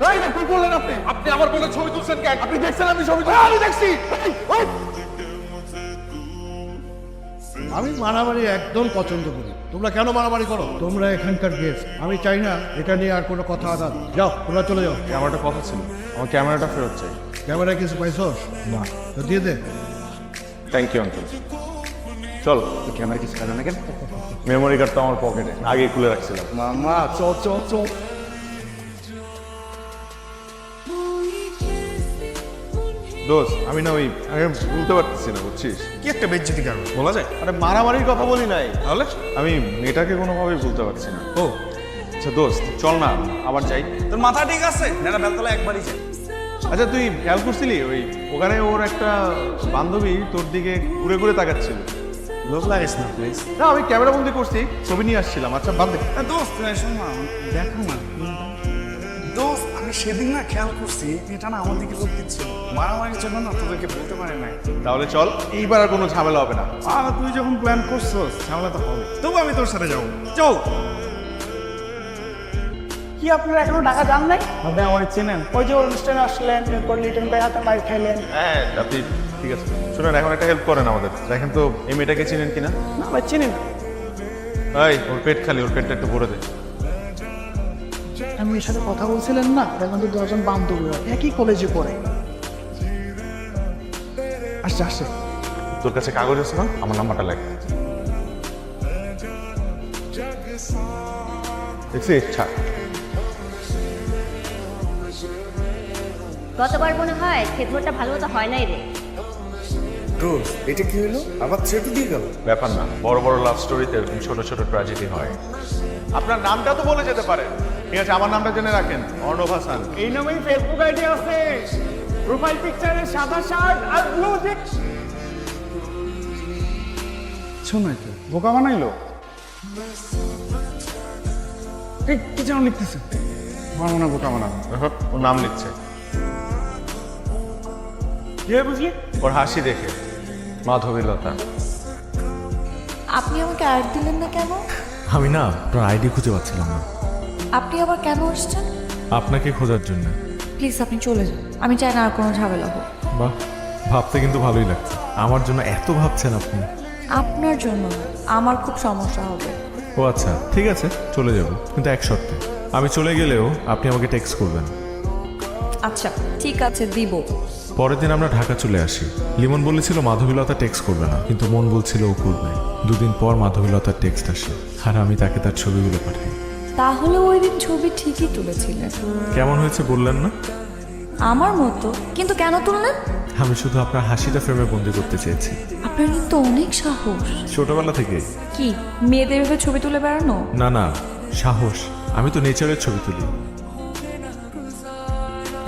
কি আপনি? আপনি আমার বলে ছবি তুলছেন কেন? আপনি দেখছেন আমি ছবি তুলছি। আমি দেখছি। আমি মারামারি একদম পছন্দ করি। তোমরা কেন মারামারি করো? তোমরা এখানকার গেস্ট আমি চাই না এটা নিয়ে আর কোনো কথা আদান। যাও তোমরা চলে যাও। ক্যামেরাটা কথা ছিল। আমার ক্যামেরাটা ফেরত চাই। ক্যামেরা কিছু পাইছো? না। তো দিয়ে দে। থ্যাংক ইউ আঙ্কেল চল। ক্যামেরা কিছু কারণ না কেন মেমোরি কার্ড তো আমার পকেটে আগে খুলে রাখছিলাম। মামা চল চল চল। দোস্ত আমি না ওই আগে বলতে পারতেছি না বুঝছিস? কি একটা বেজ্জতি কারণ বলা যায়? আরে মারামারির কথা বলি নাই। তাহলে? আমি মেয়েটাকে কোনোভাবেই বলতে পারছি না। ও। আচ্ছা দোস্ত চল না আবার যাই। তোর মাথা ঠিক আছে? না বেলতলা একবারই যাই। আচ্ছা তুই খেয়াল করছিলি? ওই ওখানে ওর একটা বান্ধবী তোর দিকে ঘুরে ঘুরে তাকাচ্ছিল। লোক লাগিস না প্লিজ না আমি ক্যামেরা বন্দি করছি ছবি নিয়ে আসছিলাম। আচ্ছা বাদ দে। দোস্ত শোন না দেখো না। আমি সেদিন না খেয়াল করছি এটা না আমার দিকে লোক দিচ্ছিল মারামারির জন্য না তোদেরকে বলতে পারে নাই। তাহলে চল এইবার আর কোনো ঝামেলা হবে না। আর তুই যখন প্ল্যান করছস ঝামেলা তো হবে তবু আমি তোর সাথে যাব। চল। কি আপনারা এখনও ঢাকা যান নাই? আপনি আমার চেনেন। ওই যে অনুষ্ঠানে আসলেন এরপর লিটন ভাই হাতে মাইর খাইলেন। হ্যাঁ আপনি ঠিক আছে। শুনেন এখন একটা হেল্প করেন আমাদের। দেখেন তো এই মেয়েটাকে চিনেন কিনা? না ভাই চিনি না। এই ওর পেট খালি ওর পেটটা একটু ভরে দে। আমি সাথে কথা বলছিলেন না দেখুন তো দশজন বান্ধবী হয়, একই কলেজে পড়ে। আসছে আসছে। তোর কাছে কাগজ আছে না? আমার নাম্বারটা লেখ। দেখছিস ছাড়। গতবার মনে হয় খেদমতটা ভালো মতো হয় নাই রে। এটা কি হলো? আবার ছেড়ে দিয়ে গেল। ব্যাপার না বড় বড় লাভ স্টোরিতে ছোট ছোট ট্র্যাজেডি হয়। আপনার নামটা তো বলে যেতে পারেন ঠিক আছে আমার নামটা জেনে রাখেন। অর্ণব হাসান। এই নামেই ফেসবুক আইডি আছে। প্রোফাইল পিকচারে সাদা শার্ট আর ব্লু জেক শোনাই তো বোকা বানাইলো? এই কি যেন লিখতেছে? আমার মনে বোকা দেখো, ওর নাম লিখছে। কীভাবে বুঝলি? ওর হাসি দেখে। মাধবীলতা। আপনি আমাকে অ্যাড দিলেন না কেন? আমি না আপনার আইডি খুঁজে পাচ্ছিলাম না। আপনি আবার কেন আসছেন? আপনাকে খোঁজার জন্য। প্লিজ আপনি চলে যান। আমি চাই না আর কোনো ঝামেলা হোক। বাহ ভাবতে কিন্তু ভালোই লাগছে। আমার জন্য এত ভাবছেন আপনি। আপনার জন্য আমার খুব সমস্যা হবে। ও আচ্ছা ঠিক আছে চলে যাব। কিন্তু এক শর্তে আমি চলে গেলেও আপনি আমাকে টেক্সট করবেন। আচ্ছা ঠিক আছে দিব। পরের দিন আমরা ঢাকা চলে আসি। লিমন বলেছিল মাধবীলতা টেক্সট করবে না কিন্তু মন বলছিল ও করবে। দুদিন পর মাধবীলতার টেক্সট আসে আর আমি তাকে তার ছবিগুলো পাঠাই। তাহলে ওই দিন ছবি ঠিকই তুলেছিলেন। কেমন হয়েছে বললেন না? আমার মতো। কিন্তু কেন তুললেন? আমি শুধু আপনার হাসিটা ফ্রেমে বন্দি করতে চেয়েছি। আপনার কিন্তু অনেক সাহস। ছোটবেলা থেকে? কি মেয়েদের ভেবে ছবি তুলে বেড়ানো? না না সাহস। আমি তো নেচারের ছবি তুলি।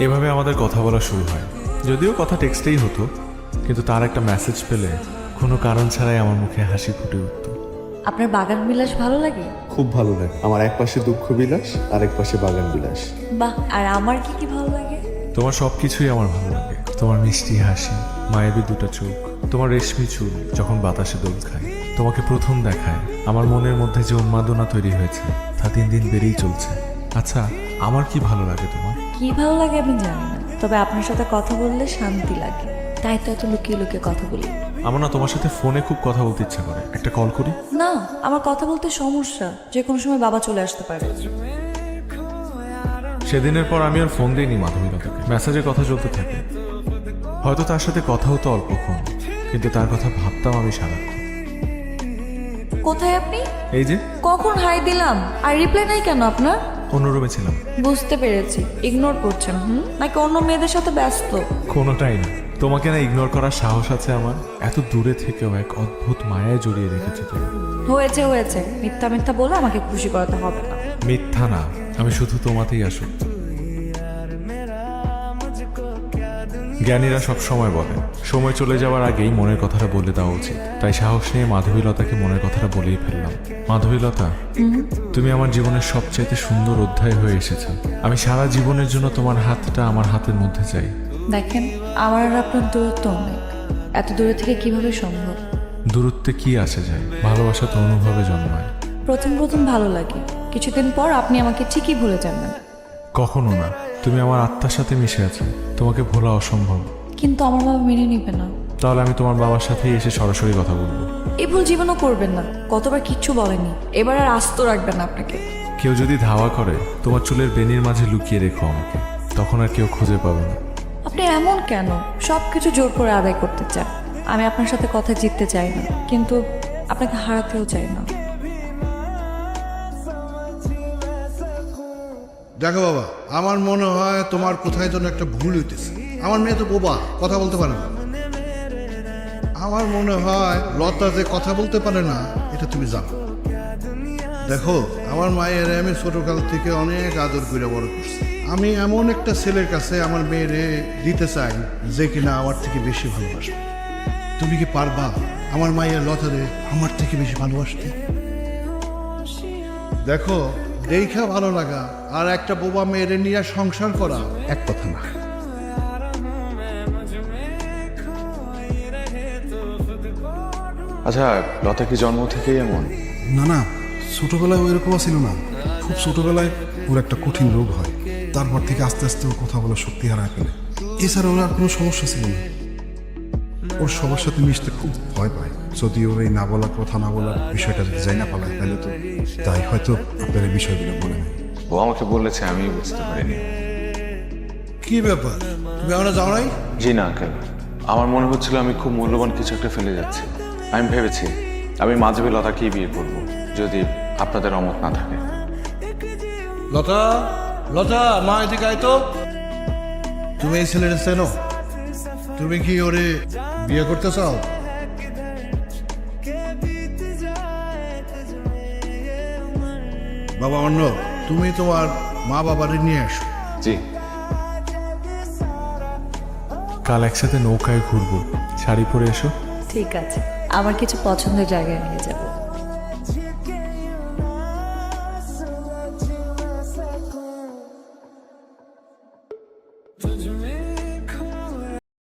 এভাবে আমাদের কথা বলা শুরু হয়। যদিও কথা টেক্সটেই হতো কিন্তু তার একটা মেসেজ পেলে কোনো কারণ ছাড়াই আমার মুখে হাসি ফুটে উঠত। আপনার বাগান বিলাস ভালো লাগে? খুব ভালো লাগে। আমার এক পাশে দুঃখ বিলাস আর এক পাশে বাগান বিলাস। বাহ আর আমার কি কি ভালো লাগে? তোমার সব কিছুই আমার ভালো লাগে। তোমার মিষ্টি হাসি মায়াবী দুটো চোখ তোমার রেশমি চুল যখন বাতাসে দোল খায় তোমাকে প্রথম দেখায়। আমার মনের মধ্যে যে উন্মাদনা তৈরি হয়েছে তা দিন দিন বেড়েই চলছে। আচ্ছা আমার কি ভালো লাগে তোমার? কি ভালো লাগে আমি জানি না। তবে আপনার সাথে কথা বললে শান্তি লাগে। তাই তো এত লুকিয়ে লুকিয়ে কথা বলি। আমার না তোমার সাথে ফোনে খুব কথা বলতে ইচ্ছা করে। একটা কল করি? না আমার কথা বলতে সমস্যা। যে কোনো সময় বাবা চলে আসতে পারে। সেদিনের পর আমি আর ফোন দিইনি মাধবীলতাকে মেসেজে কথা চলতে থাকে। হয়তো তার সাথে কথা হতো অল্পক্ষণ। কিন্তু তার কথা ভাবতাম আমি সারাক্ষণ। কোথায় আপনি? এই যে। কখন হাই দিলাম? আর রিপ্লাই নাই কেন আপনার? অন্য রুমে ছিলাম। বুঝতে পেরেছি। ইগনোর করছেন হুম? নাকি অন্য মেয়েদের সাথে ব্যস্ত? কোনোটাই না। তোমাকে না ইগনোর করার সাহস আছে আমার। এত দূরে থেকেও এক অদ্ভুত মায়ায় জড়িয়ে রেখেছে তুমি। হয়েছে হয়েছে। মিথ্যা মিথ্যা বলে আমাকে খুশি করাতে হবে না। মিথ্যা না আমি শুধু তোমাতেই আসুক জ্ঞানীরা সব সময় বলে সময় চলে যাওয়ার আগেই মনের কথাটা বলে দেওয়া উচিত। তাই সাহস নিয়ে মাধবীলতাকে মনের কথাটা বলেই ফেললাম। মাধবীলতা তুমি আমার জীবনের সবচাইতে সুন্দর অধ্যায় হয়ে এসেছ। আমি সারা জীবনের জন্য তোমার হাতটা আমার হাতের মধ্যে চাই। দেখেন আমার আর আপনার দূরত্ব অনেক। এত দূরে থেকে কীভাবে সম্ভব? দূরত্বে কি আসে যায়? ভালোবাসা তো অনুভবে জন্মায়। প্রথম প্রথম ভালো লাগে। কিছুদিন পর আপনি আমাকে ঠিকই ভুলে যাবেন। কখনো না। তুমি আমার আত্মার সাথে মিশে আছো। তোমাকে ভোলা অসম্ভব। কিন্তু আমার বাবা মেনে নিবে না। তাহলে আমি তোমার বাবার সাথেই এসে সরাসরি কথা বলব। এই ভুল জীবনও করবেন না। কতবার কিচ্ছু বলেনি। এবার আর আস্ত রাখবেন না আপনাকে। কেউ যদি ধাওয়া করে তোমার চুলের বেনির মাঝে লুকিয়ে রেখো আমাকে। তখন আর কেউ খুঁজে পাবে না। এমন কেন? সব কিছু জোর করে আদায় করতে চান। আমি আপনার সাথে কথা জিততে চাই না, কিন্তু আপনাকে হারাতেও চাই না। দেখো বাবা, আমার মনে হয় তোমার কোথায় যেন একটা ভুল হইতেছে। আমার মেয়ে তো বোবা, কথা বলতে পারে না। আমার মনে হয় লতা যে কথা বলতে পারে না, এটা তুমি জানো। দেখো, আমার মায়ের আমি ছোটকাল থেকে অনেক আদর করে বড় করছি। আমি এমন একটা ছেলের কাছে আমার মেয়েরে দিতে চাই যে কিনা আমার থেকে বেশি ভালোবাসে তুমি কি পারবা আমার মায়ের লতারে আমার থেকে বেশি ভালোবাসতে? দেখো দেখা ভালো লাগা আর একটা বোবা মেয়েরে নিয়ে সংসার করা এক কথা না। আচ্ছা লতা কি জন্ম থেকেই এমন? না না ছোটবেলায় ওইরকম ছিল না। খুব ছোটবেলায় ওর একটা কঠিন রোগ হয়। তারপর থেকে আস্তে আস্তে ও কথা বলার শক্তি হারায় ফেলে। এছাড়া ওর আর কোনো সমস্যা ছিল না। ওর সবার সাথে মিশতে খুব ভয় পায়। যদি ওর এই না বলার কথা না বলার বিষয়টা যদি যাই না পালায় তাহলে তো তাই হয়তো আপনার এই বিষয়গুলো বলে নেই। ও আমাকে বলেছে আমি বুঝতে পারিনি। কি ব্যাপার? তুমি আমরা যাও নাই? জি না আঙ্কেল। আমার মনে হচ্ছিল আমি খুব মূল্যবান কিছু একটা ফেলে যাচ্ছি। আমি ভেবেছি আমি মাঝবে লতাকেই বিয়ে করব যদি আপনাদের অমত না থাকে। লতা? লতা মা এদিকে আয় তো। তুমি এই ছেলেটা চেনো তুমি কি ওরে বিয়ে করতে চাও? বাবা অন্য তুমি তোমার মা বাবারে নিয়ে আসো। জি। কাল একসাথে নৌকায় ঘুরবো। শাড়ি পরে এসো। ঠিক আছে। আমার কিছু পছন্দের জায়গায় নিয়ে যাব।